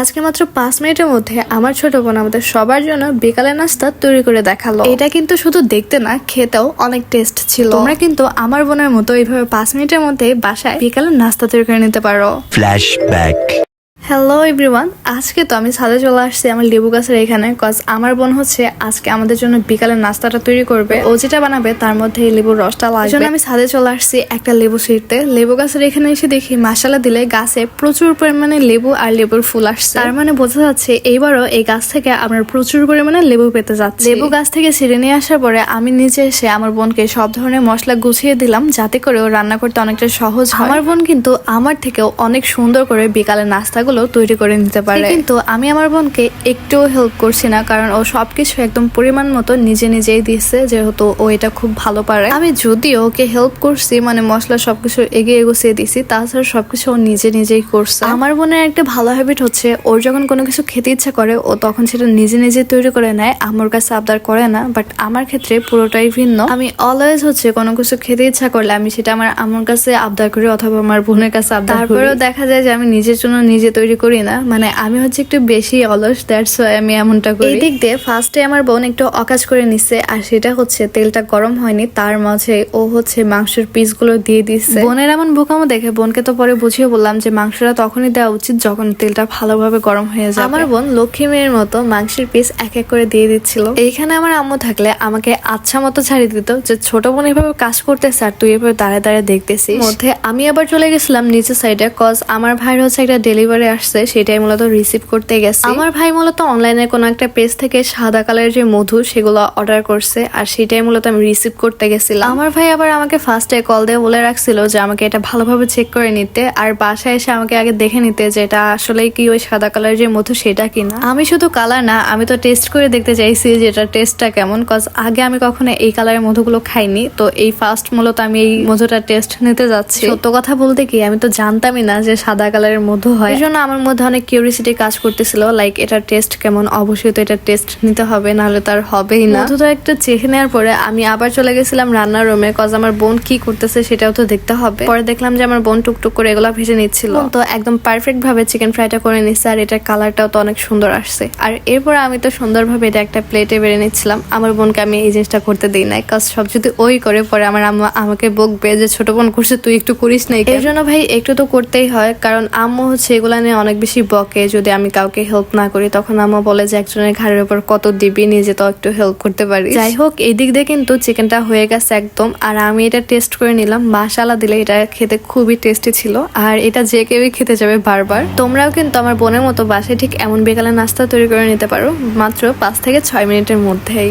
আজকে মাত্র পাঁচ মিনিটের মধ্যে আমার ছোট বোন আমাদের সবার জন্য বিকালের নাস্তা তৈরি করে দেখাল। এটা কিন্তু শুধু দেখতে না, খেতেও অনেক টেস্ট ছিল। তোমরা কিন্তু আমার বোনের মতো এইভাবে পাঁচ মিনিটের মধ্যে বাসায় বিকালের নাস্তা তৈরি করে নিতে পারো. হ্যালো এভরিওয়ান আজকে তো আমি ছাদে চলে আসছি আমার লেবু গাছের এখানে কজ আমার বোন হচ্ছে আজকে আমাদের জন্য বিকালের নাস্তাটা তৈরি করবে। ও যেটা বানাবে তার মধ্যে এই লেবুর রসটা লাগবে। আমি ছাদে চলে আসছি একটা লেবু ছিঁড়তে। লেবু গাছের এখানে এসে দেখি মাসালা দিলে গাছে প্রচুর পরিমাণে লেবু আর লেবুর ফুল আসছে। তার মানে বোঝা যাচ্ছে এইবারও এই গাছ থেকে আমরা প্রচুর পরিমাণে লেবু পেতে যাচ্ছি। লেবু গাছ থেকে ছিঁড়ে নিয়ে আসার পরে আমি নিচে এসে আমার বোনকে সব ধরনের মশলা গুছিয়ে দিলাম, যাতে করে ও রান্না করতে অনেকটা সহজ আমার বোন কিন্তু আমার থেকেও অনেক সুন্দর করে বিকালের নাস্তাগুলো তৈরি করে নিতে পারে। কিন্তু আমি আমার বোনকে একটুও হেল্প করছি না কারণ ও সবকিছু একদম পরিমাণ মতো নিজে নিজেই দিচ্ছে যেহেতু ও এটা খুব ভালো পারে। আমি যদিও ওকে হেল্প করছি মানে মশলা সবকিছু এগিয়ে গুছিয়ে দিছি তাছাড়া সবকিছু ও নিজে নিজেই করছে। আমার বোনের একটা ভালো হ্যাবিট হচ্ছে ওর যখন কোনো কিছু খেতে ইচ্ছা করে ও তখন সেটা নিজে নিজে তৈরি করে নেয় আমার কাছে আবদার করে না বাট আমার ক্ষেত্রে পুরোটাই ভিন্ন। আমি অলওয়েজ হচ্ছে কোনো কিছু খেতে ইচ্ছা করলে আমি সেটা আমার আমার কাছে আবদার করি অথবা আমার বোনের কাছে আবদার করি। তারপরেও দেখা যায় যে আমি নিজের জন্য নিজে তৈরি করি না। মানে আমি হচ্ছে একটু বেশি অলস দ্যাটস ওয়াই আমি এমনটা করি। এই দিক দিয়ে ফার্স্টে আমার বোন একটু অকাজ করে নিচ্ছে আর সেটা হচ্ছে তেলটা গরম হয়নি তার মাঝে ও হচ্ছে মাংসের পিসগুলো দিয়ে দিচ্ছে বোনের এমন বোকামো দেখে বোনকে তো পরে বুঝিয়ে বললাম যে মাংসটা তখনই দেওয়া উচিত যখন তেলটা ভালোভাবে গরম হয়ে যায় আমার বোন লক্ষ্মী মেয়ের মতো মাংসের পিস এক এক করে দিয়ে দিচ্ছিল। এইখানে আমার আম্মু থাকলে আমাকে আচ্ছা মতো ছাড়িয়ে দিত যে ছোট বোন এভাবে কাজ করতে আর তুই এভাবে দাঁড়ায় দাঁড়ায় দেখতেছিস? মধ্যে আমি আবার চলে গেছিলাম নিচের সাইডে কজ আমার ভাইয়ের হচ্ছে একটা ডেলিভারি আসছে সেটাই মূলত রিসিভ করতে গেছে। আমার ভাই মূলত অনলাইনে কোনো একটা পেজ থেকে সাদা কালারের যে মধু সেগুলো অর্ডার করছে আর সেটাই মূলত আমি রিসিভ করতে গেছিলাম। আমার ভাই আবার আমাকে ফার্স্টে কল দিয়ে বলে রাখছিল যে আমাকে এটা ভালোভাবে চেক করে নিতে আর বাসায় এসে আমাকে আগে দেখে নিতে যে এটা আসলে কি ওই সাদা কালারের যে মধু সেটা কিনা? আমি শুধু কালার না আমি তো টেস্ট করে দেখতে চাইছি যে এটা টেস্টটা কেমন কজ আগে আমি কখনো এই কালারের মধুগুলো খাইনি। তো এই ফার্স্ট মূলত আমি এই মধুটা টেস্ট নিতে যাচ্ছি। সত্য কথা বলতে কি আমি তো জানতামই না যে সাদা কালারের মধু হয়। এই জন্য আমার মধ্যে অনেক কিউরিসিটি কাজ করতেছিল লাইক এটার টেস্ট কেমন? অবশ্যই তো এটা টেস্ট নিতে হবে নাহলে তার হবেই না। মধুটা একটা চেখে নেওয়ার পরে আমি আবার চলে গেছিলাম রান্নার রুমে কজ আমার বোন কি করতেছে সেটাও তো দেখতে হবে। পরে দেখলাম যে আমার বোন টুকটুক করে এগুলা ভেজে নিচ্ছিল। তো একদম পারফেক্ট ভাবে চিকেন ফ্রাইটা করে নিচ্ছে আর এটার কালারটাও তো অনেক সুন্দর আসছে। আর এরপর আমি তো সুন্দরভাবে এটা একটা প্লেটে বেড়ে নিচ্ছিলাম। আমার বোনকে আমি এই জিনিসটা করতে দিই নাই কাজ সব যদি ওই করে পরে আমার আম্মা আমাকে বকবে যে ছোট বোন করছে তুই একটু করিস নাই এই জন্য ভাই একটু তো করতেই হয় কারণ আম্মু হচ্ছে এগুলা নিয়ে অনেক বেশি বকে, যদি আমি কাউকে হেল্প না করি, তখন আম্মা বলে যে একজনের ঘাড়ের উপর কত দিবি, নিজে তো একটু হেল্প করতে পারি যাই হোক, এই দিক দিয়ে কিন্তু চিকেনটা হয়ে গেছে একদম। আর আমি এটা টেস্ট করে নিলাম। মাসালা দিলে এটা খেতে খুবই টেস্টি ছিল। আর এটা যে কেউই খেতে যাবে বারবার। তোমরাও কিন্তু আমার বোনের মতো বাসায় ঠিক এমন বেকালে নাস্তা তৈরি করে নিতে পারো, মাত্র পাঁচ থেকে ছয় মিনিটের মধ্যেই।